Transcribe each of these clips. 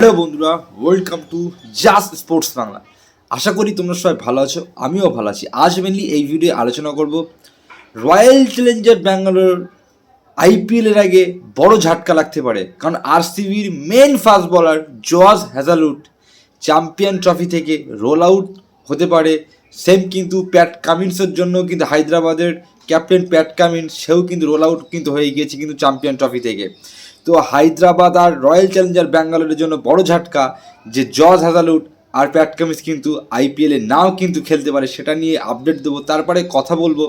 Hello বন্ধুরা welcome to just sports Bangla আশা করি তোমরা সবাই ভালো আছো, আমিও ভালো আছি। আজ মেনলি এই ভিডিও আলোচনা করব রয়্যাল চ্যালেঞ্জার ব্যাঙ্গালোর আইপিএলের আগে বড় ঝাটকা লাগতে পারে, কারণ আরসিবির main fast bowler George Hazlewood champion trophy থেকে রোল আউট হতে পারে। সেম কিন্তু প্যাট কামিন্সের জন্য কিন্তু হায়দ্রাবাদের ক্যাপ্টেন প্যাট কামিন্স সেও কিন্তু রোল আউট কিন্তু হয়ে গিয়েছে কিন্তু চ্যাম্পিয়ন ট্রফি থেকে। তো হায়দ্রাবাদ আর রয়্যাল চ্যালেঞ্জার ব্যাঙ্গালোরের জন্য বড় ঝাটকা যে জজ হ্যাজালুড আর প্যাট কামিন্স কিন্তু আইপিএলে নাও কিন্তু খেলতে পারে, সেটা নিয়ে আপডেট দেবো। তারপরে কথা বলব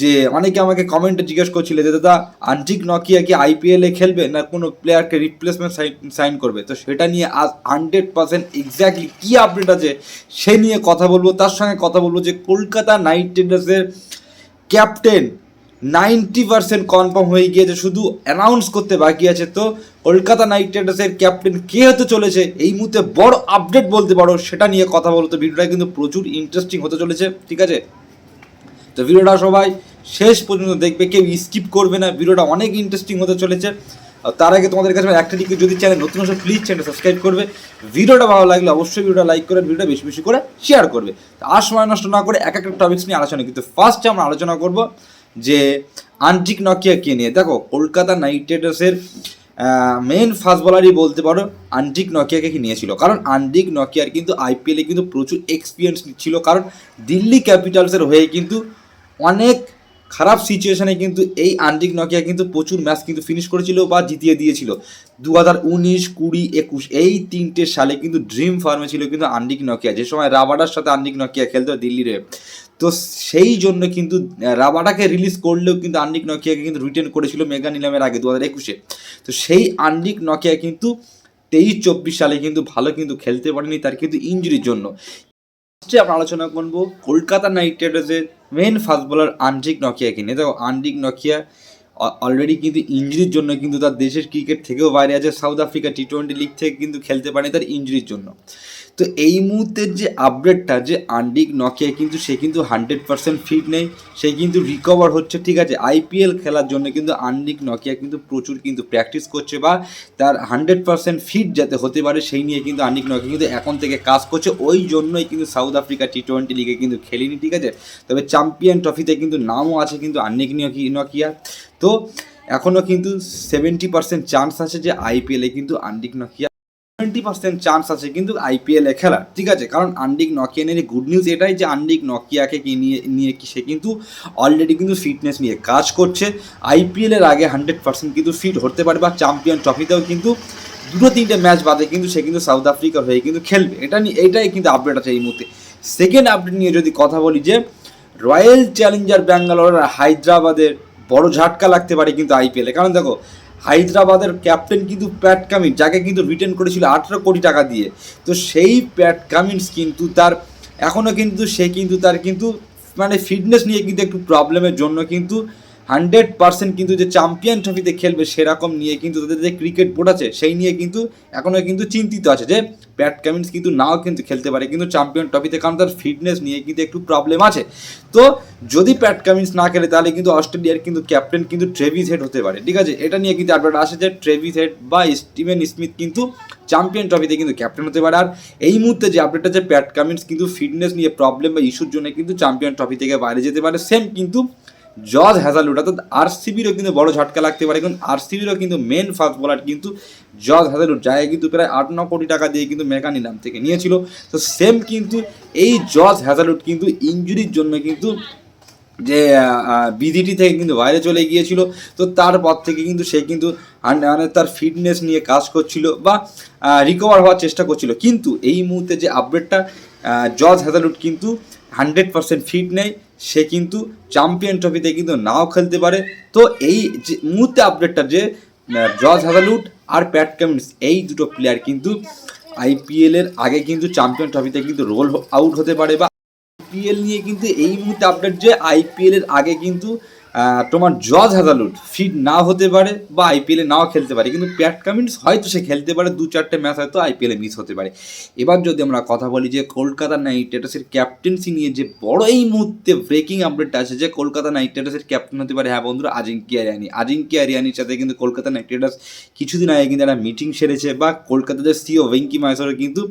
যে অনেকে আমাকে কমেন্টে জিজ্ঞেস করছিলে যে, দাদা, আন্টিক নকিয়া কি আইপিএলে খেলবে না কোনো প্লেয়ারকে রিপ্লেসমেন্ট সাইন সাইন করবে? তো সেটা নিয়ে আজ হান্ড্রেড পার্সেন্ট এক্স্যাক্টলি কী আপডেট আছে সে নিয়ে কথা বলব। তার সঙ্গে কথা বলব যে কলকাতা নাইট রাইডার্সের ক্যাপ্টেন নাইনটি পার্সেন্ট কনফার্ম হয়ে গিয়েছে, শুধু অ্যানাউন্স করতে বাকি আছে তো। কলকাতা নাইট রাইডার্সের ক্যাপ্টেন কে হতে চলেছে? এই মুহূর্তে বড় আপডেট বলতে পারো, সেটা নিয়ে কথা বলতো ভিডিওটা কিন্তু প্রচুর ইন্টারেস্টিং হতে চলেছে, ঠিক আছে? তো ভিডিওটা সবাই শেষ পর্যন্ত দেখবে, কেউ স্কিপ করবে না, ভিডিওটা অনেক ইন্টারেস্টিং হতে চলেছে। তার আগে তোমাদের কাছে একটা দিকে যদি চ্যানেল নতুন আসে প্লিজ চ্যানেল সাবস্ক্রাইব করবে। ভিডিওটা ভালো লাগলে অবশ্যই ভিডিওটা লাইক করে, ভিডিওটা বেশি বেশি করে শেয়ার করবে। আর সময় নষ্ট না করে এক একটা টপিক্স নিয়ে আলোচনা, কিন্তু ফার্স্টে আমরা আলোচনা করব যে আন্টিক নকিয়া কে নিয়ে? দেখো, কলকাতা নাইট রাইডার্সের মেন ফাস্ট বলারই বলতে পারো, আন্টিক নকিয়াকে নিয়েছিল? কারণ আন্টিক নকিয়ার কিন্তু আইপিএলে কিন্তু প্রচুর এক্সপিরিয়েন্স ছিল। কারণ দিল্লি ক্যাপিটালসের হয়ে কিন্তু অনেক খারাপ সিচুয়েশনে কিন্তু এই আন্টিক নকিয়া কিন্তু প্রচুর ম্যাচ কিন্তু ফিনিশ করেছিল বা জিতিয়ে দিয়েছিল। দু হাজার উনিশ, কুড়ি, একুশ, এই তিনটে সালে কিন্তু ড্রিম ফার্মে ছিল কিন্তু আন্টিক নকিয়া। যে সময় রাবাডার সাথে আন্টিক নকিয়া খেলতো দিল্লির। তো সেই জন্য কিন্তু রাবাডাকে রিলিজ করলেও কিন্তু আন্ডিক নকিয়াকে কিন্তু রিটেন করেছিল মেগা নিলামের আগে দু হাজার একুশে। তো সেই আন্ডিক নকিয়া কিন্তু তেইশ চব্বিশ সালে কিন্তু ভালো কিন্তু খেলতে পারেনি তার কিন্তু ইঞ্জুরির জন্য। আমরা আলোচনা করব, কলকাতা নাইট রাইডার্সের মেন ফাস্ট বোলার আন্টিক নকিয়াকে নিয়ে। দেখো আন্টিক নকিয়া অলরেডি কিন্তু ইঞ্জুরির জন্য কিন্তু তার দেশের ক্রিকেট থেকেও বাইরে আছে South Africa T twenty league থেকে কিন্তু খেলতে পারেনি তার ইঞ্জুরির জন্য। তো এই মুহূর্তের যে আপডেটটা যে আন্ডিক নকিয়া কিন্তু সে কিন্তু হান্ড্রেড পার্সেন্ট ফিট নেই, সে কিন্তু রিকভার হচ্ছে, ঠিক আছে? আইপিএল খেলার জন্য কিন্তু আন্ডিক নকিয়া কিন্তু প্রচুর কিন্তু প্র্যাকটিস করছে বা তার হান্ড্রেড পার্সেন্ট ফিট যাতে হতে পারে, সেই নিয়ে কিন্তু আন্ডিক নকিয়া কিন্তু এখন থেকে কাজ করছে। ওই জন্যই কিন্তু সাউথ আফ্রিকা টি টোয়েন্টি লিগে কিন্তু খেলেনি, ঠিক আছে? তবে চ্যাম্পিয়ন ট্রফিতে কিন্তু নামও আছে কিন্তু আন্নিক নকিয়া তো এখনও কিন্তু সেভেন্টি পার্সেন্ট চান্স আছে যে আইপিএলে কিন্তু আন্ডিক নকিয়া টোয়েন্টি পার্সেন্ট চান্স আছে কিন্তু আইপিএলে খেলার। ঠিক আছে? কারণ আন্ডিক নিয়ে গুড নিউজ এটাই যে আন্ডিক নকিয়াকে নিয়ে নিয়ে সে কিন্তু অলরেডি কিন্তু ফিটনেস নিয়ে কাজ করছে। আইপিএলের আগে হান্ড্রেড পার্সেন্ট কিন্তু ফিট হতে পারে বা চ্যাম্পিয়ন ট্রফিতেও কিন্তু দুটো তিনটে ম্যাচ বাদে কিন্তু সে কিন্তু সাউথ আফ্রিকার হয়ে কিন্তু খেলবে। এটা নিয়ে, এটাই কিন্তু আপডেট আছে এই মুহূর্তে। সেকেন্ড আপডেট নিয়ে যদি কথা বলি যে রয়্যাল চ্যালেঞ্জার ব্যাঙ্গালোর আর হায়দ্রাবাদের বড় ঝাটকা লাগতে পারে কিন্তু আইপিএলে কারণ দেখো হায়দ্রাবাদের ক্যাপ্টেন কিন্তু প্যাট কামিন্স, যাকে কিন্তু রিটার্ন করেছিল আঠেরো কোটি টাকা দিয়ে। তো সেই প্যাট কামিন্স কিন্তু তার এখনও কিন্তু সে কিন্তু তার কিন্তু মানে ফিটনেস নিয়ে কিন্তু একটু প্রবলেমের জন্য কিন্তু হান্ড্রেড পার্সেন্ট কিন্তু যে চ্যাম্পিয়ন ট্রফিতে খেলবে সেরকম নিয়ে কিন্তু তাদের যে ক্রিকেট বোর্ড আছে, সেই নিয়ে কিন্তু এখনও কিন্তু চিন্তিত আছে যে প্যাট কামিন্স কিন্তু নাও কিন্তু খেলতে পারে, কিন্তু চ্যাম্পিয়ন ট্রফিতে কারণ তার ফিটনেস নিয়ে কিন্তু একটু প্রবলেম আছে। তো যদি প্যাট কামিন্স না খেলে তাহলে কিন্তু অস্ট্রেলিয়ার কিন্তু ক্যাপ্টেন কিন্তু ট্রেভিস হেড হতে পারে, ঠিক আছে? এটা নিয়ে কিন্তু আপডেট আসে যে ট্রেভিস হেড বা স্টিভেন স্মিথ কিন্তু চ্যাম্পিয়ন ট্রফিতে কিন্তু ক্যাপ্টেন হতে পারে। আর এই মুহূর্তে যে আপডেটটা যে প্যাট কামিন্স কিন্তু ফিটনেস নিয়ে প্রবলেম বা ইস্যুর জন্য কিন্তু চ্যাম্পিয়ন ট্রফি থেকে বাইরে যেতে পারে। সেম কিন্তু জজ হ্যাজালুড অর্থাৎ আরসিবিরও কিন্তু বড় ঝটকা লাগতে পারে, কারণ আরসিবিরও কিন্তু মেন ফাস্ট বলার, কিন্তু জজ হ্যাজালুড যায় কিন্তু প্রায় আট, ন কোটি টাকা দিয়ে কিন্তু মেগা নিলাম থেকে নিয়েছিল। তো সেম কিন্তু এই জজ হ্যাজালুড কিন্তু ইঞ্জুরির জন্য কিন্তু যে বিধিটি থেকে কিন্তু বাইরে চলে গিয়েছিল। তো তারপর থেকে কিন্তু সে কিন্তু মানে তার ফিটনেস নিয়ে কাজ করছিল বা রিকভার হওয়ার চেষ্টা করছিল। কিন্তু এই মুহূর্তে যে আপডেটটা জজ হ্যাজালুড কিন্তু হান্ড্রেড পার্সেন্ট ফিট নেই সে কিন্তু চ্যাম্পিয়ন ট্রফিতে কিন্তু নাও খেলতে পারে। তো এই যে মুহূর্তে আপডেটটা যে জজ হাজালুট আর প্যাট কামিন্স, এই দুটো প্লেয়ার কিন্তু আইপিএলের আগে কিন্তু চ্যাম্পিয়ন ট্রফিতে কিন্তু রোল আউট হতে পারে বা আইপিএল নিয়ে কিন্তু এই মুহূর্তে আপডেট যে আইপিএলের আগে কিন্তু তোমার জজ হাজালুট ফিট না হতে পারে বা আইপিএলে নাও খেলতে পারে। কিন্তু প্যাট কামিন্স হয়তো সে খেলতে পারে, দু চারটে ম্যাচ হয়তো আইপিএলে মিস হতে পারে। এবার যদি আমরা কথা বলি যে কলকাতা নাইট রাইডার্সের ক্যাপ্টেন্সি নিয়ে, যে বড় এই মুহূর্তে ব্রেকিং আপডেট আছে যে কলকাতা নাইট রাইডার্সের ক্যাপ্টেন হতে পারে হ্যাঁ বন্ধুরা আজিঙ্কিয়া রিয়ানি আজিঙ্কিয়া রিয়ানির সাথে কিন্তু কলকাতা নাইট রাইডার্স কিছুদিন আগে কিন্তু একটা মিটিং সেরেছে বা কলকাতার যে সিও ভেঙ্কি মাহেশ্বর কিন্তু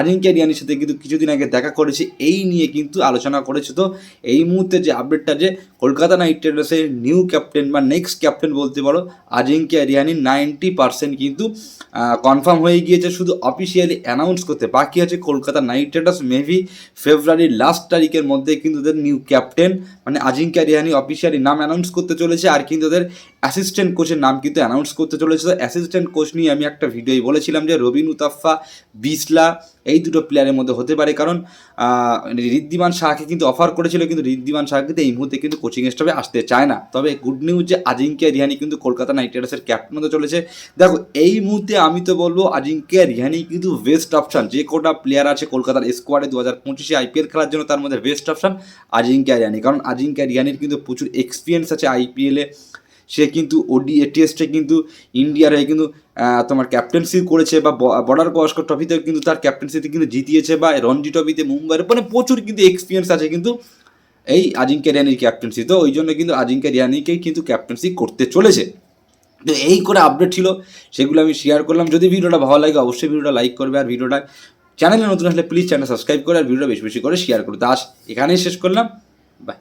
আজিঙ্কিয়া রিয়ানির সাথে কিন্তু কিছুদিন আগে দেখা করেছে, এই নিয়ে কিন্তু আলোচনা করেছে। তো এই মুহূর্তে যে আপডেটটা যে কলকাতা নাইট রাইডার্সের নিউ ক্যাপ্টেন বা নেক্সট ক্যাপ্টেন বলতে পারো, আজিঙ্কিয়া রিয়ানি নাইনটি পার্সেন্ট কিন্তু কনফার্ম হয়ে গিয়েছে, শুধু অফিসিয়ালি অ্যানাউন্স করতে বাকি আছে কলকাতা নাইট রাইডার্স। মেবি ফেব্রুয়ারির লাস্ট তারিখের মধ্যে কিন্তু ওদের নিউ ক্যাপ্টেন মানে আজিঙ্কিয়া রিয়ানি অফিসিয়ালি নাম অ্যানাউন্স করতে চলেছে, আর কিন্তু ওদের অ্যাসিস্ট্যান্ট কোচের নাম কিন্তু অ্যানাউন্স করতে চলেছে। তো অ্যাসিস্ট্যান্ট কোচ নিয়ে আমি একটা ভিডিওই বলেছিলাম যে রবিন উতাফা বিসলা এই দুটো প্লেয়ারের মধ্যে হতে পারে। কারণ আহ, ঋদ্ধিমান শাহকে কিন্তু অফার করেছিল কিন্তু ঋদ্ধিমান শাহ কিন্তু এই মুহূর্তে কিন্তু কোচিং স্টাফে আসতে চায় না। তবে গুড নিউজ যে আজিঙ্কিয়া রিহানি কিন্তু কলকাতা নাইট রাইডার্সের ক্যাপ্টেন হতে চলেছে। দেখো এই মুহূর্তে আমি তো বলব আজিঙ্কিয়া রিহানি কিন্তু বেস্ট অপশান যে কোটা প্লেয়ার আছে কলকাতার স্কোয়াডে দু হাজার পঁচিশে আইপিএল খেলার জন্য তার মধ্যে বেস্ট অপশান আজিঙ্কিয়া রিহানি। কারণ আজিঙ্কিয়া রিহানির কিন্তু প্রচুর এক্সপিরিয়েন্স আছে আইপিএলে সে কিন্তু ওডি টেস্টে কিন্তু ইন্ডিয়ার হয়ে কিন্তু তোমার ক্যাপ্টেন্সি করেছে বা বর্ডার গস্কর ট্রফিতে কিন্তু তার ক্যাপ্টেন্সিতে কিন্তু জিতিয়েছে বা রঞ্জি ট্রফিতে মুম্বাইয়ের মানে প্রচুর কিন্তু এক্সপিরিয়েন্স আছে কিন্তু এই আজিঙ্কা রিয়ানির ক্যাপ্টেন্সি তো ওই জন্য কিন্তু আজিঙ্কা রিয়ানিকেই কিন্তু ক্যাপ্টেন্সি করতে চলেছে। তো এই করে আপডেট ছিল, সেগুলো আমি শেয়ার করলাম। যদি ভিডিওটা ভালো লাগে অবশ্যই ভিডিওটা লাইক করবে আর ভিডিওটা চ্যানেলে নতুন আসলে প্লিজ চ্যানেল সাবস্ক্রাইব করে আর ভিডিওটা বেশি বেশি করে শেয়ার করো তো আজ এখানেই শেষ করলাম। বাই